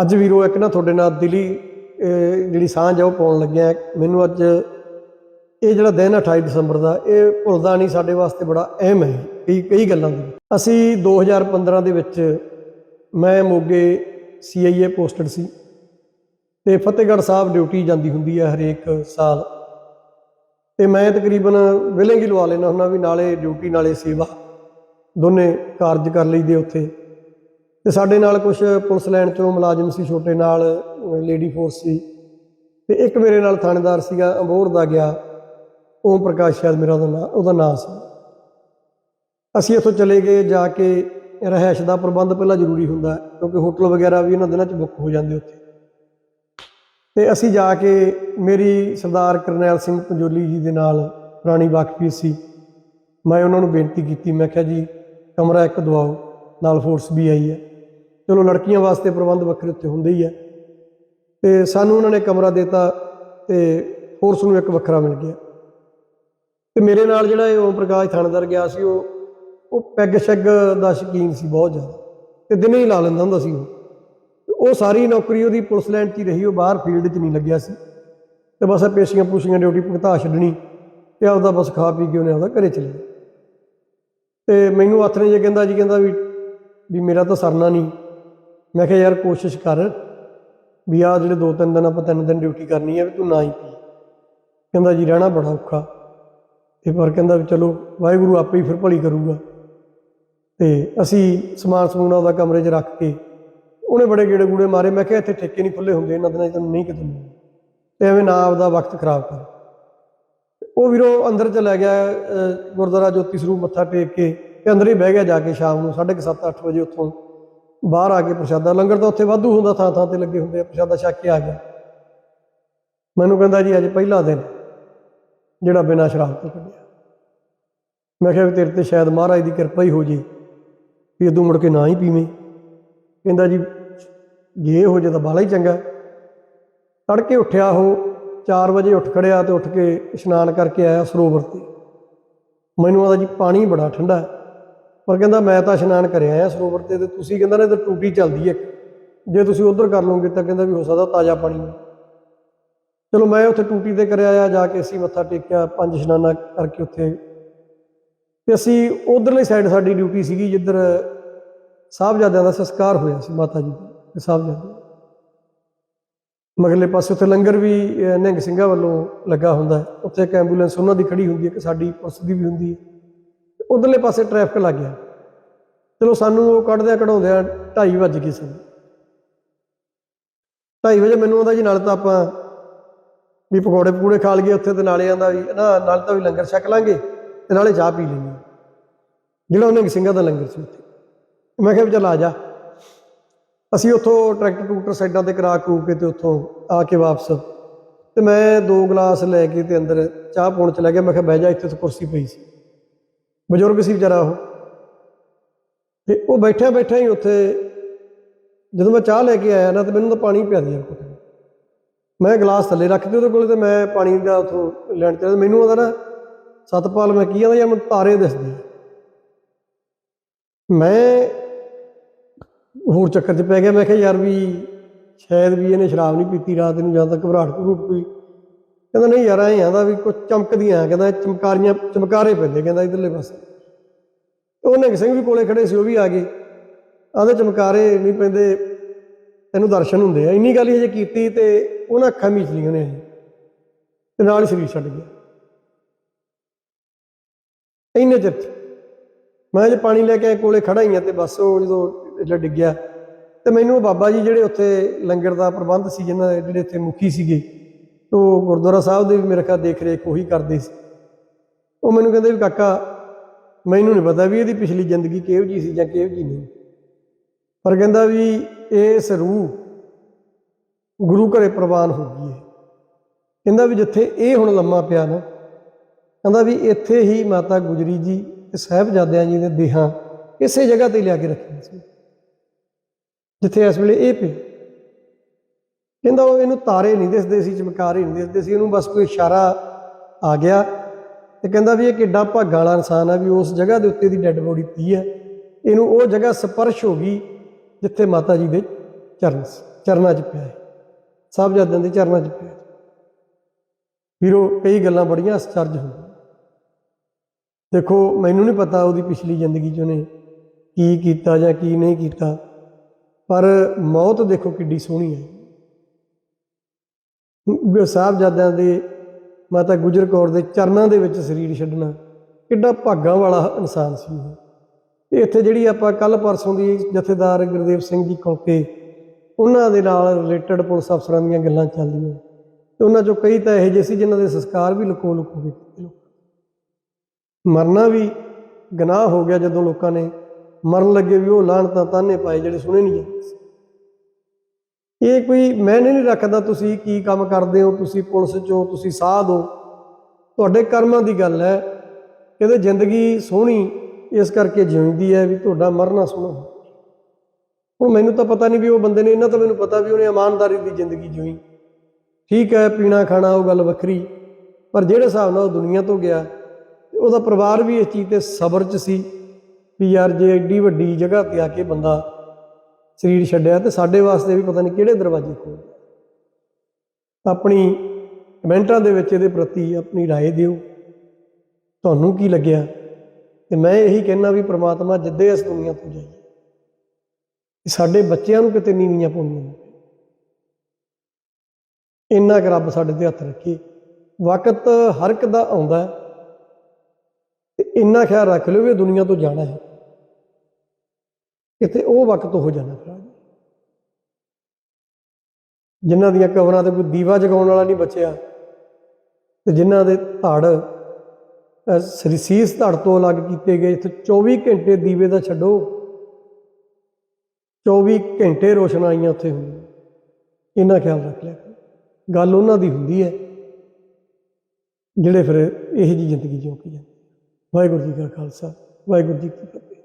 ਅੱਜ ਵੀਰੋ, ਇੱਕ ਨਾ ਤੁਹਾਡੇ ਨਾਲ ਦਿਲੀ ਜਿਹੜੀ ਸਾਂਝ ਆ ਉਹ ਪਾਉਣ ਲੱਗਿਆ। ਮੈਨੂੰ ਅੱਜ ਇਹ ਜਿਹੜਾ ਦਿਨ ਆ 28 ਦਸੰਬਰ ਦਾ, ਇਹ ਭੁੱਲਦਾ ਨਹੀਂ, ਸਾਡੇ ਵਾਸਤੇ ਬੜਾ ਅਹਿਮ ਹੈ। ਕਈ ਕਈ ਗੱਲਾਂ ਦੀ। ਅਸੀਂ 2015 ਦੇ ਵਿੱਚ ਮੈਂ, ਮੋਗੇ ਸੀਆਈਏ ਪੋਸਟਡ ਸੀ। ਤੇ ਫਤਿਹਗੜ੍ਹ ਸਾਹਿਬ ਡਿਊਟੀ ਜਾਂਦੀ ਹੁੰਦੀ ਹੈ ਹਰੇਕ ਸਾਲ। ਤੇ ਮੈਂ ਤਕਰੀਬਨ ਵਿਲਿੰਗ ਹੀ ਲਵਾ ਲੈਣਾ ਹੁੰਦਾ ਵੀ ਨਾਲੇ ਡਿਊਟੀ, ਨਾਲੇ ਸੇਵਾ, ਦੋਨੇ ਕਾਰਜ ਕਰ ਲਈਦੇ ਉੱਥੇ। ਤੇ ਸਾਡੇ ਨਾਲ ਕੁਝ ਪੁਲਿਸ ਲਾਈਨ ਚੋਂ ਮੁਲਾਜ਼ਮ ਸੀ, ਛੋਟੇ ਨਾਲ ਲੇਡੀ ਫੋਰਸ ਸੀ ਤੇ ਇੱਕ ਮੇਰੇ ਨਾਲ ਥਾਣੇਦਾਰ ਸੀਗਾ ਅੰਬੋਰ ਦਾ ਗਿਆ। ਓਮ ਪ੍ਰਕਾਸ਼ ਸ਼ਾਇਦ ਮੇਰਾ ਉਹਦਾ ਨਾਮ ਉਹਦਾ ਨਾਮ ਸੀ। ਅਸੀਂ ਇੱਥੋਂ ਚਲੇ ਗਏ, ਜਾ ਕੇ ਰਹਿائش ਦਾ ਪ੍ਰਬੰਧ ਪਹਿਲਾਂ ਜ਼ਰੂਰੀ ਹੁੰਦਾ, ਕਿਉਂਕਿ ਹੋਟਲ ਵਗੈਰਾ ਵੀ ਇਹਨਾਂ ਦਿਨਾਂ 'ਚ ਬੁੱਕ ਹੋ ਜਾਂਦੇ ਉੱਥੇ। ਤੇ ਅਸੀਂ ਜਾ ਕੇ ਮੇਰੀ ਸਰਦਾਰ ਕਰਨੈਲ ਸਿੰਘ ਪੰਜੋਲੀ ਜੀ ਦੇ ਨਾਲ ਪੁਰਾਣੀ ਵਾਕਫੀ ਸੀ, ਮੈਂ ਉਹਨਾਂ ਨੂੰ ਬੇਨਤੀ ਕੀਤੀ, ਮੈਂ ਕਿਹਾ ਜੀ, ਕਮਰਾ ਇੱਕ ਦਵਾਓ, ਨਾਲ ਫੋਰਸ ਵੀ ਆਈ ਹੈ। ਚਲੋ ਲੜਕੀਆਂ ਵਾਸਤੇ ਪ੍ਰਬੰਧ ਵੱਖਰੇ ਉੱਥੇ ਹੁੰਦੇ ਹੀ ਹੈ ਤੇ ਸਾਨੂੰ ਉਹਨਾਂ ਨੇ ਕਮਰਾ ਦਿੱਤਾ ਤੇ ਫੋਰਸ ਨੂੰ ਇੱਕ ਵੱਖਰਾ ਮਿਲ ਗਿਆ। ਤੇ ਮੇਰੇ ਨਾਲ ਜਿਹੜਾ ਇਹ ਓਮ ਪ੍ਰਕਾਸ਼ ਥਾਣੇਦਾਰ ਗਿਆ ਸੀ, ਉਹ ਉਹ ਪੈਗ ਸ਼ੈਗ ਦਾ ਸ਼ੌਕੀਨ ਸੀ ਬਹੁਤ ਜ਼ਿਆਦਾ। ਤੇ ਦਿਨੇ ਹੀ ਲਾ ਲੈਂਦਾ ਹੁੰਦਾ ਸੀ ਉਹ। ਉਹ ਸਾਰੀ ਨੌਕਰੀ ਉਹਦੀ ਪੁਲਿਸ ਲਾਈਨ 'ਚ ਹੀ ਰਹੀ, ਉਹ ਬਾਹਰ ਫੀਲਡ 'ਚ ਨਹੀਂ ਲੱਗਿਆ ਸੀ। ਤੇ ਬਸ ਇਹ ਪੇਸ਼ੀਆਂ ਪੂਸ਼ੀਆਂ ਡਿਊਟੀ ਭੁਗਤਾ ਛੱਡਣੀ ਤੇ ਆਪਦਾ ਬਸ ਖਾ ਪੀ ਕੇ ਉਹਨੇ ਆਪਦਾ ਘਰੇ ਚਲੇ ਜਾਣਾ ਤੇ ਮੈਨੂੰ ਹੱਥ ਨੇ ਜੇ ਕਹਿੰਦਾ ਜੀ, ਕਹਿੰਦਾ ਵੀ ਵੀ ਮੇਰਾ ਤਾਂ ਸਰਨਾ ਨਹੀਂ। ਮੈਂ ਕਿਹਾ, ਯਾਰ, ਕੋਸ਼ਿਸ਼ ਕਰ ਵੀ ਆ ਜਿਹੜੇ ਦੋ ਤਿੰਨ ਦਿਨ ਆਪਾਂ ਤਿੰਨ ਦਿਨ ਡਿਊਟੀ ਕਰਨੀ ਹੈ ਵੀ ਤੂੰ ਨਾ ਹੀ ਪੀ। ਕਹਿੰਦਾ ਜੀ, ਰਹਿਣਾ ਬੜਾ ਔਖਾ। ਤੇ ਪਰ ਕਹਿੰਦਾ ਵੀ ਚਲੋ, ਵਾਹਿਗੁਰੂ ਆਪੇ ਹੀ ਫਿਰ ਭਲੀ ਕਰੂਗਾ। ਤੇ ਅਸੀਂ ਸਮਾਨ ਸਮੂਨ ਉਹਦਾ ਕਮਰੇ 'ਚ ਰੱਖ ਕੇ ਉਹਨੇ ਬੜੇ ਗੇੜੇ ਗੂੜੇ ਮਾਰੇ। ਮੈਂ ਕਿਹਾ, ਇੱਥੇ ਠੇਕੇ ਨਹੀਂ ਖੁੱਲੇ ਹੁੰਦੇ, ਇਹਨਾਂ ਦਿਨਾਂ 'ਚ ਤੈਨੂੰ ਨਹੀਂ ਕਿਤੇ ਮਿਲਣਾ। ਤੇ ਐਵੇਂ ਨਾ ਆਪਦਾ ਵਕਤ ਖਰਾਬ ਕਰ। ਉਹ ਵੀਰੋ ਅੰਦਰ ਚਲਾ ਗਿਆ ਗੁਰਦੁਆਰਾ ਜੋਤੀ ਸਰੂਪ ਮੱਥਾ ਟੇਕ ਕੇ ਤੇ ਅੰਦਰ ਹੀ ਬਹਿ ਗਿਆ ਜਾ ਕੇ ਸ਼ਾਮ ਨੂੰ 7:30 8 ਵਜੇ ਉੱਥੋਂ। ਬਾਹਰ ਆ ਕੇ ਪ੍ਰਸ਼ਾਦਾ, ਲੰਗਰ ਤਾਂ ਉੱਥੇ ਵਾਧੂ ਹੁੰਦਾ, ਥਾਂ ਥਾਂ ਤੇ ਲੱਗੇ ਹੁੰਦੇ ਆ, ਪ੍ਰਸ਼ਾਦਾ ਛੱਕ ਕੇ ਆ ਗਿਆ। ਮੈਨੂੰ ਕਹਿੰਦਾ ਜੀ, ਅੱਜ ਪਹਿਲਾ ਦਿਨ, ਜਿਹੜਾ ਬਿਨਾਂ ਸ਼ਰਾਬ ਤੋਂ ਕੱਢਿਆ। ਮੈਂ ਕਿਹਾ ਵੀ ਤੇਰੇ ਤੇ ਸ਼ਾਇਦ ਮਹਾਰਾਜ ਦੀ ਕਿਰਪਾ ਹੀ ਹੋ ਜੇ, ਵੀ ਇਦੋਂ ਮੁੜ ਕੇ ਨਾ ਹੀ ਪੀਵੇਂ। ਕਹਿੰਦਾ ਜੀ, ਜੇ ਹੋ ਜੇ ਤਾਂ ਬਾਲਾ ਹੀ ਚੰਗਾ। ਤੜਕੇ ਉੱਠਿਆ ਉਹ 4 ਵਜੇ ਉੱਠ ਖੜਿਆ ਤੇ ਉੱਠ ਕੇ ਇਸ਼ਨਾਨ ਕਰਕੇ ਆਇਆ ਸਰੋਵਰ ਤੇ। ਮੈਨੂੰ ਆਦਾ ਜੀ, ਪਾਣੀ ਬੜਾ ਠੰਡਾ ਹੈ। ਪਰ ਕਹਿੰਦਾ ਮੈਂ ਤਾਂ ਇਸ਼ਨਾਨ ਕਰਿਆ ਆਇਆ ਸਰੋਵਰ ਤੇ ਤੇ ਤੁਸੀਂ ਕਹਿੰਦਾ ਨਾ ਇੱਧਰ ਟੂਟੀ ਚੱਲਦੀ ਹੈ ਜੇ ਤੁਸੀਂ ਉਧਰ ਕਰ ਲਓਗੇ ਤਾਂ ਕਹਿੰਦਾ ਵੀ ਹੋ ਸਕਦਾ ਤਾਜ਼ਾ ਪਾਣੀ। ਚਲੋ ਮੈਂ ਉੱਥੇ ਟੂਟੀ ਤੇ ਕਰਿਆ ਆ ਜਾ ਕੇ ਅਸੀਂ ਮੱਥਾ ਟੇਕਿਆ ਪੰਜ ਇਸ਼ਨਾਨਾਂ ਕਰਕੇ ਉੱਥੇ। ਤੇ ਅਸੀਂ ਉਧਰਲੀ ਸਾਈਡ ਸਾਡੀ ਡਿਊਟੀ ਸੀਗੀ ਜਿੱਧਰ ਸਾਹਿਬਜ਼ਾਦਿਆਂ ਦਾ ਸੰਸਕਾਰ ਹੋਇਆ ਸੀ ਮਾਤਾ ਜੀ ਦਾ ਸਾਹਿਬਜ਼ਾਦੇ ਮਗਰਲੇ ਪਾਸੇ ਉੱਥੇ ਲੰਗਰ ਵੀ ਅਹ, ਨਿਹੰਗ ਸਿੰਘਾਂ ਵੱਲੋਂ ਲੱਗਾ ਹੁੰਦਾ ਉੱਥੇ ਇੱਕ ਐਂਬੂਲੈਂਸ ਉਹਨਾਂ ਦੀ ਖੜੀ ਹੁੰਦੀ ਹੈ ਕਿ ਸਾਡੀ ਪੁਲਿਸ ਦੀ ਵੀ ਹੁੰਦੀ ਹੈ। ਉਧਰਲੇ ਪਾਸੇ ਟ੍ਰੈਫਿਕ ਲੱਗ ਗਿਆ। ਚਲੋ ਸਾਨੂੰ ਉਹ ਕੱਢਦਿਆਂ ਕਢਾਉਂਦਿਆਂ 2:30 ਵੱਜ ਗਏ ਸਨ। 2:30 ਵਜੇ ਮੈਨੂੰ ਆਉਂਦਾ ਜੀ, ਨਾਲ ਤਾਂ ਆਪਾਂ ਵੀ ਪਕੌੜੇ ਪਕੂੜੇ ਖਾ ਲਈਏ ਉੱਥੇ ਤੇ ਨਾਲੇ ਆਂਦਾ ਵੀ, ਨਾ, ਨਾਲ ਤਾਂ ਵੀ ਲੰਗਰ ਛਕ ਲਾਂਗੇ ਤੇ ਨਾਲੇ ਚਾਹ ਪੀ ਲੈਂਗੇ ਜਿਹੜਾ ਉਹਨੇ ਸਿੰਘਾਂ ਦਾ ਲੰਗਰ ਸੀ ਉੱਥੇ। ਮੈਂ ਕਿਹਾ ਵੀ ਚੱਲ ਆ ਜਾ। ਅਸੀਂ ਉੱਥੋਂ ਟਰੈਕਟਰ ਟੂਟਰ ਸਾਈਡਾਂ ਤੇ ਕਰਾ ਕਰੂ ਕੇ ਤੇ ਉੱਥੋਂ ਆ ਕੇ ਵਾਪਸ। ਤੇ ਮੈਂ ਦੋ ਗਲਾਸ ਲੈ ਕੇ ਤੇ ਅੰਦਰ ਚਾਹ ਪੌਣ ਚਲਾ ਗਿਆ। ਮੈਂ ਕਿਹਾ ਬਹਿ ਜਾ, ਇੱਥੇ ਤੇ ਕੁਰਸੀ ਪਈ ਸੀ। ਬਜ਼ੁਰਗ ਸੀ ਵਿਚਾਰਾ ਉਹ। ਤੇ ਉਹ ਬੈਠਿਆ ਬੈਠਾ ਹੀ ਉੱਥੇ ਜਦੋਂ ਮੈਂ ਚਾਹ ਲੈ ਕੇ ਆਇਆ ਨਾ ਤੇ ਮੈਨੂੰ ਤਾਂ ਪਾਣੀ ਪਿਆ ਦਿਆ ਕੋਟ ਮੈਂ ਗਲਾਸ ਥੱਲੇ ਰੱਖ ਦਿੱਤੇ ਉਹਦੇ ਕੋਲ ਤੇ ਮੈਂ ਪਾਣੀ ਦਾ ਉਥੋਂ ਲੈਣ ਚੱਲਿਆ ਮੈਨੂੰ ਉਹਦਾ ਨਾ ਸਤਪਾਲ ਮੈਂ ਕੀ ਆਂਦਾ ਯਾਰ ਮੈਨੂੰ ਤਾਰੇ ਦਿਸਦੇ। ਮੈਂ ਹੋਰ ਚੱਕਰ 'ਚ ਪੈ ਗਿਆ, ਮੈਂ ਕਿਹਾ ਯਾਰ ਵੀ ਸ਼ਾਇਦ ਵੀ ਇਹਨੇ ਸ਼ਰਾਬ ਨਹੀਂ ਪੀਤੀ ਰਾਤ ਨੂੰ, ਜਾਂ ਤਾਂ ਘਬਰਾਹਟ ਘਬਰੂਟ ਕੋਈ ਕਹਿੰਦਾ ਨਹੀਂ ਯਾਰ, ਐਂ ਆਂਦਾ ਵੀ ਕੁਝ ਚਮਕਦੀਆਂ, ਕਹਿੰਦਾ ਚਮਕਾਰੀਆਂ, ਚਮਕਾਰੇ ਪੈਂਦੇ, ਕਹਿੰਦਾ ਇਧਰਲੇ ਪਾਸੇ। ਉਹਨੇ ਸਿੰਘ ਵੀ ਕੋਲੇ ਖੜੇ ਸੀ, ਉਹ ਵੀ ਆ ਗਏ। ਆਂਦੇ ਚਮਕਾਰੇ ਨਹੀਂ ਪੈਂਦੇ, ਤੈਨੂੰ ਦਰਸ਼ਨ ਹੁੰਦੇ ਆ। ਇੰਨੀ ਗੱਲ ਹੀ ਕੀਤੀ ਤੇ ਉਹਨਾਂ ਅੱਖਾਂ ਮੀਚ ਲਈਆਂ ਨੇ ਤੇ ਨਾਲ ਹੀ ਸਰੀਰ ਛੱਡ ਗਿਆ। ਇੰਨੇ ਚਿਰ ਮੈਂ ਜੇ ਪਾਣੀ ਲੈ ਕੇ ਕੋਲੇ ਖੜਾ ਹੀ ਆ ਤੇ ਬਸ ਉਹ ਜਦੋਂ ਜਿਹੜਾ ਡਿੱਗਿਆ। ਤੇ ਮੈਨੂੰ ਬਾਬਾ ਜੀ ਜਿਹੜੇ ਉੱਥੇ ਲੰਗਰ ਦਾ ਪ੍ਰਬੰਧ ਸੀ, ਜਿਹਨਾਂ ਦੇ ਜਿਹੜੇ ਇੱਥੇ ਮੁਖੀ ਸੀਗੇ ਉਹ ਗੁਰਦੁਆਰਾ ਸਾਹਿਬ ਦੇ ਵੀ ਮੇਰੇ ਖਿਆਲ ਦੇਖ ਰੇਖ ਉਹੀ ਕਰਦੇ ਸੀ। ਉਹ ਮੈਨੂੰ ਕਹਿੰਦੇ ਵੀ ਕਾਕਾ, ਮੈਨੂੰ ਨਹੀਂ ਪਤਾ ਵੀ ਇਹਦੀ ਪਿਛਲੀ ਜ਼ਿੰਦਗੀ ਕਿਹੋ ਜੀ ਸੀ ਜਾਂ ਕਿਹੋ ਜੀ ਨਹੀਂ। ਪਰ ਕਹਿੰਦਾ ਵੀ ਇਸ ਰੂਹ ਗੁਰੂ ਘਰੇ ਪ੍ਰਵਾਨ ਹੋ ਗਈ ਹੈ ਕਹਿੰਦਾ ਵੀ ਜਿੱਥੇ ਇਹ ਹੁਣ ਲੰਮਾ ਪਿਆ ਨਾ, ਕਹਿੰਦਾ ਵੀ ਇੱਥੇ ਹੀ ਮਾਤਾ ਗੁਜਰੀ ਜੀ ਤੇ ਸਾਹਿਬਜ਼ਾਦਿਆਂ ਜੀ ਦੇ ਦੇਹਾਂ ਇਸੇ ਜਗ੍ਹਾ ਤੇ ਲਿਆ ਕੇ ਰੱਖੀਆਂ ਸੀ। ਜਿੱਥੇ ਇਸ ਵੇਲੇ ਇਹ ਪਿਆ। ਕਹਿੰਦਾ ਉਹ ਇਹਨੂੰ ਤਾਰੇ ਨਹੀਂ ਦਿਸਦੇ ਸੀ, ਚਮਕਾਰੇ ਨਹੀਂ ਦਿਸਦੇ ਸੀ ਇਹਨੂੰ ਬਸ ਕੋਈ ਇਸ਼ਾਰਾ ਆ ਗਿਆ ਤੇ ਕਹਿੰਦਾ ਵੀ ਇਹ ਕਿੱਡਾ ਭਾਗਾਂ ਵਾਲਾ ਇਨਸਾਨ ਆ ਵੀ ਉਸ ਜਗ੍ਹਾ ਦੇ ਉੱਤੇ ਦੀ ਡੈੱਡ ਬੋਡੀ ਪਈ ਹੈ। ਇਹਨੂੰ ਉਹ ਜਗ੍ਹਾ ਸਪਰਸ਼ ਹੋ ਗਈ ਜਿੱਥੇ ਮਾਤਾ ਜੀ ਦੇ ਚਰਨ ਸੀ, ਚਰਨਾਂ 'ਚ ਪਿਆ ਸਾਹਿਬਜ਼ਾਦਿਆਂ ਦੇ ਚਰਨਾਂ 'ਚ ਪਿਆ ਹੈ। ਵੀਰੋ ਕਈ ਗੱਲਾਂ ਬੜੀਆਂ ਅਸਚਰਜ ਹੁੰਦੀਆਂ। ਦੇਖੋ, ਮੈਨੂੰ ਨਹੀਂ ਪਤਾ ਉਹਦੀ ਪਿਛਲੀ ਜ਼ਿੰਦਗੀ 'ਚ ਉਹਨੇ ਕੀ ਕੀਤਾ ਜਾਂ ਕੀ ਨਹੀਂ ਕੀਤਾ, ਪਰ ਮੌਤ ਦੇਖੋ ਕਿੱਡੀ ਸੋਹਣੀ ਹੈ। ਸਾਹਿਬਜ਼ਾਦਿਆਂ ਦੇ ਮਾਤਾ ਗੁਜਰ ਕੌਰ ਦੇ ਚਰਨਾਂ ਦੇ ਵਿੱਚ ਸਰੀਰ ਛੱਡਣਾ ਕਿੱਡਾ ਭਾਗਾਂ ਵਾਲਾ ਇਨਸਾਨ ਸੀ ਉਹ। ਤੇ ਇੱਥੇ ਜਿਹੜੀ ਆਪਾਂ ਕੱਲ ਪਰਸੋਂ ਦੀ ਜਥੇਦਾਰ ਗੁਰਦੇਵ ਸਿੰਘ ਜੀ ਕੌਕੇ, ਉਹਨਾਂ ਦੇ ਨਾਲ ਰਿਲੇਟਡ ਪੁਲਿਸ ਅਫਸਰਾਂ ਦੀਆਂ ਗੱਲਾਂ ਚੱਲਦੀਆਂ। ਤੇ ਉਹਨਾਂ ਚੋਂ ਕਈ ਤਾਂ ਇਹੋ ਜਿਹੇ ਸੀ ਜਿਨ੍ਹਾਂ ਦੇ ਸੰਸਕਾਰ ਵੀ ਲੁਕੋ ਲੁਕੋ ਕੇ ਕੀਤੇ ਲੋਕ ਮਰਨਾ ਵੀ ਗਨਾਹ ਹੋ ਗਿਆ ਜਦੋਂ ਲੋਕਾਂ ਨੇ ਮਰਨ ਲੱਗੇ ਵੀ ਉਹ ਲਾਹਣ ਤਾਂ ਤਾਨੇ ਪਾਏ ਜਿਹੜੇ ਸੁਣੇ ਨਹੀਂ ਜਾਂਦੇ ਸੀ। ਇਹ ਕੋਈ ਮੈਂ ਨਹੀਂ ਰੱਖਦਾ ਤੁਸੀਂ ਕੀ ਕੰਮ ਕਰਦੇ ਹੋ, ਤੁਸੀਂ ਪੁਲਿਸ ਚੋਂ, ਤੁਸੀਂ ਸਾਧ ਹੋ ਤੁਹਾਡੇ ਕਰਮਾਂ ਦੀ ਗੱਲ ਹੈ, ਕਹਿੰਦੇ ਜ਼ਿੰਦਗੀ ਸੋਹਣੀ ਇਸ ਕਰਕੇ ਜਿਉਂਦੀ ਹੈ ਵੀ ਤੁਹਾਡਾ ਮਰਨਾ ਸੋਹਣਾ। ਹੋ ਹੁਣ ਮੈਨੂੰ ਤਾਂ ਪਤਾ ਨਹੀਂ ਵੀ ਉਹ ਬੰਦੇ ਨੇ, ਇਹਨਾਂ ਤਾਂ ਮੈਨੂੰ ਪਤਾ ਵੀ ਉਹਨੇ ਇਮਾਨਦਾਰੀ ਦੀ ਜ਼ਿੰਦਗੀ ਜਿਉਈ ਠੀਕ ਹੈ, ਪੀਣਾ ਖਾਣਾ ਉਹ ਗੱਲ ਵੱਖਰੀ, ਪਰ ਜਿਹੜੇ ਹਿਸਾਬ ਨਾਲ ਉਹ ਦੁਨੀਆ ਤੋਂ ਗਿਆ, ਉਹਦਾ ਪਰਿਵਾਰ ਵੀ ਇਸ ਚੀਜ਼ ਤੇ ਸਬਰ 'ਚ ਸੀ ਵੀ ਯਾਰ ਜੇ ਐਡੀ ਵੱਡੀ ਜਗ੍ਹਾ ਤੇ ਆ ਕੇ ਬੰਦਾ ਸਰੀਰ ਛੱਡਿਆ ਤੇ ਸਾਡੇ ਵਾਸਤੇ ਵੀ ਪਤਾ ਨਹੀਂ ਕਿਹੜੇ ਦਰਵਾਜ਼ੇ ਖੋਲ ਆਪਣੀ ਕਮੈਂਟਾਂ ਦੇ ਵਿੱਚ ਇਹਦੇ ਪ੍ਰਤੀ ਆਪਣੀ رائے ਦਿਓ ਤੁਹਾਨੂੰ ਕੀ ਲੱਗਿਆ ਤੇ ਮੈਂ ਇਹੀ ਕਹਿਣਾ ਵੀ ਪ੍ਰਮਾਤਮਾ ਜਿੱਦੇ ਇਸ ਦੁਨੀਆ ਤੋਂ ਜਾਈਏ ਕਿ ਸਾਡੇ ਬੱਚਿਆਂ ਨੂੰ ਕਿਤੇ ਨੀਵੀਆਂ ਪਾਉਣੀਆਂ ਨੇ ਇੰਨਾ ਕੁ ਰੱਬ ਸਾਡੇ ਤੇ ਹੱਥ ਰੱਖੇ ਵਕਤ ਹਰ ਇੱਕ ਦਾ ਆਉਂਦਾ ਹੈ ਤੇ ਇੰਨਾ ਖਿਆਲ ਰੱਖ ਲਿਓ ਵੀ ਇਹ ਦੁਨੀਆ ਤੋਂ ਜਾਣਾ ਹੈ ਕਿਤੇ ਉਹ ਵਕਤ ਹੋ ਜਾਣਾ ਫਿਰ ਜਿਨ੍ਹਾਂ ਦੀਆਂ ਕਬਰਾਂ ਤੇ ਕੋਈ ਦੀਵਾ ਜਗਾਉਣ ਵਾਲਾ ਨਹੀਂ ਬਚਿਆ ਤੇ ਜਿਨ੍ਹਾਂ ਦੇ ਧੜ ਸਰੀਸੀਸ ਧੜ ਤੋਂ ਅਲੱਗ ਕੀਤੇ ਗਏ, ਇੱਥੇ 24 ਘੰਟੇ ਦੀਵੇ ਦਾ ਛੱਡੋ। 24 ਘੰਟੇ ਰੋਸ਼ਨਾਈਆਂ ਉੱਥੇ ਹੁੰਦੀਆਂ। ਇਹਨਾਂ ਖਿਆਲ ਰੱਖ ਲਿਆ ਕਰੋ। ਗੱਲ ਉਹਨਾਂ ਦੀ ਹੁੰਦੀ ਹੈ, ਜਿਹੜੇ ਫਿਰ ਇਹੋ ਜਿਹੀ ਜ਼ਿੰਦਗੀ ਜਿਉਂ ਕੇ ਜਾਂਦੇ ਵਾਹਿਗੁਰੂ ਜੀ ਕਾ ਖਾਲਸਾ, ਵਾਹਿਗੁਰੂ ਜੀ ਕੀ ਫਤਿਹ।